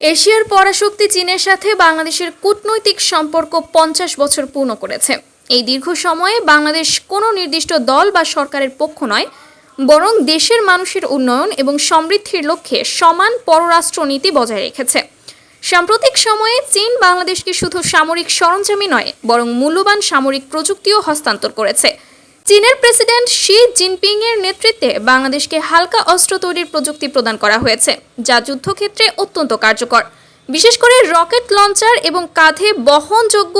এশিয়ার পরাশক্তি চীনের সাথে বাংলাদেশের কূটনৈতিক সম্পর্ক পঞ্চাশ বছর পূর্ণ করেছে। এই দীর্ঘ সময়ে বাংলাদেশ কোনো নির্দিষ্ট দল বা সরকারের পক্ষ নয়, বরং দেশের মানুষের উন্নয়ন এবং সমৃদ্ধির লক্ষ্যে সমান পররাষ্ট্র নীতি বজায় রেখেছে। সাম্প্রতিক সময়ে চীন বাংলাদেশকে শুধু সামরিক সরঞ্জামই নয়, বরং মূল্যবান সামরিক প্রযুক্তিও হস্তান্তর করেছে। চীনের প্রেসিডেন্ট শি জিনপিং এর নেতৃত্বে বাংলাদেশকে হালকা অস্ত্র তৈরির প্রযুক্তি প্রদান করা হয়েছে, যা যুদ্ধক্ষেত্রে অত্যন্ত কার্যকর। বিশেষ করে রকেট লঞ্চার এবং কাঁধে বহনযোগ্য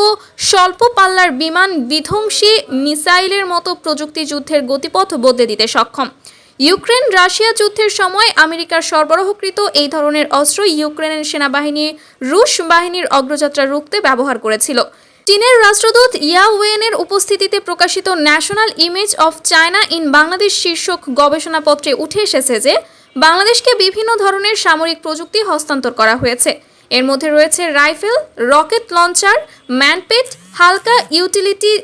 স্বল্প পাল্লার বিমান বিধ্বংসী মিসাইলের মতো প্রযুক্তি যুদ্ধের গতিপথ বদলে দিতে সক্ষম। ইউক্রেন রাশিয়া যুদ্ধের সময় আমেরিকার সরবরাহকৃত এই ধরনের অস্ত্র ইউক্রেনের সেনাবাহিনী, রুশ বাহিনীর অগ্রযাত্রা রুখতে ব্যবহার করেছিল। চীনের রাষ্ট্রদূত ইয়া ওয়েনের উপস্থিতিতে প্রকাশিত national image of China in Bangladesh শীর্ষক গবেষণাপত্রে উঠে এসেছে যে বাংলাদেশকে বিভিন্ন ধরনের সামরিক প্রযুক্তি হস্তান্তর করা হয়েছে। এর মধ্যে রয়েছে রাইফেল, রকেট লঞ্চার, ম্যানপেট, হালকা ইউটিলিটি,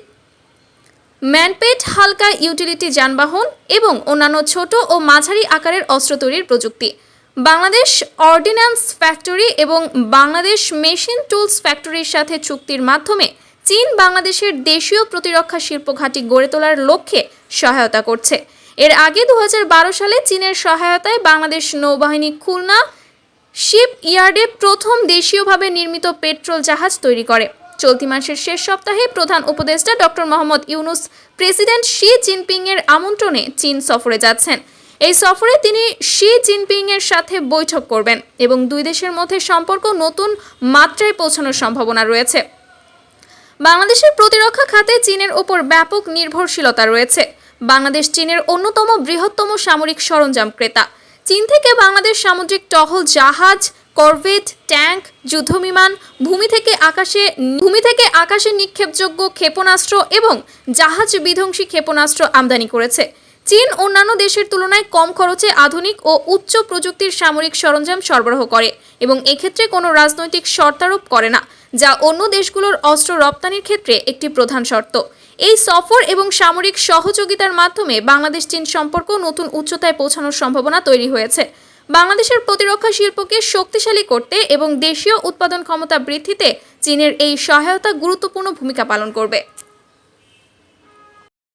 ম্যানপেট, হালকা ইউটিলিটি যানবাহন এবং অন্যান্য ছোট ও মাঝারি আকারের অস্ত্র তৈরির প্রযুক্তি। বাংলাদেশ অর্ডিন্যান্স ফ্যাক্টরি এবং বাংলাদেশ মেশিন টুলস ফ্যাক্টরির সাথে চুক্তির মাধ্যমে চীন বাংলাদেশের দেশীয় প্রতিরক্ষা শিল্প ঘাঁটি গড়ে তোলার লক্ষ্যে সহায়তা করছে। এর আগে দু হাজার বারো সালে চীনের সহায়তায় বাংলাদেশ নৌবাহিনী খুলনা শিপ ইয়ার্ডে প্রথম দেশীয়ভাবে নির্মিত পেট্রোল জাহাজ তৈরি করে। চলতি মাসের শেষ সপ্তাহে প্রধান উপদেষ্টা doctor Mohammad Yunus president Xi Jinping এর আমন্ত্রণে চীন সফরে যাচ্ছেন। এই সফরে তিনি শি জিনপিং এর সাথে বৈঠক করবেন এবং দুই দেশের মধ্যে সম্পর্ক নতুন মাত্রায় পৌঁছানোর সম্ভাবনা রয়েছে। বাংলাদেশের প্রতিরক্ষা খাতে চীনের ওপর ব্যাপক নির্ভরশীলতা রয়েছে। বাংলাদেশ চীনের অন্যতম বৃহত্তম সামরিক সরঞ্জাম ক্রেতা। চীন থেকে বাংলাদেশ সামুদ্রিক টহল জাহাজ, করভেট, ট্যাঙ্ক, যুদ্ধবিমান, ভূমি থেকে আকাশে ভূমি থেকে আকাশে নিক্ষেপযোগ্য ক্ষেপণাস্ত্র এবং জাহাজ বিধ্বংসী ক্ষেপণাস্ত্র আমদানি করেছে। চীন অন্যান্য দেশের তুলনায় কম খরচে আধুনিক ও উচ্চ প্রযুক্তির সামরিক সরঞ্জাম সরবরাহ করে এবং এক্ষেত্রে কোনো রাজনৈতিক শর্তারোপ করে না, যা অন্য দেশগুলোর অস্ত্র রপ্তানির ক্ষেত্রে একটি প্রধান শর্ত। এই সফর এবং সামরিক সহযোগিতার মাধ্যমে বাংলাদেশ চীন সম্পর্ক নতুন উচ্চতায় পৌঁছানোর সম্ভাবনা তৈরি হয়েছে। বাংলাদেশের প্রতিরক্ষা শিল্পকে শক্তিশালী করতে এবং দেশীয় উৎপাদন ক্ষমতা বৃদ্ধিতে চীনের এই সহায়তা গুরুত্বপূর্ণ ভূমিকা পালন করবে।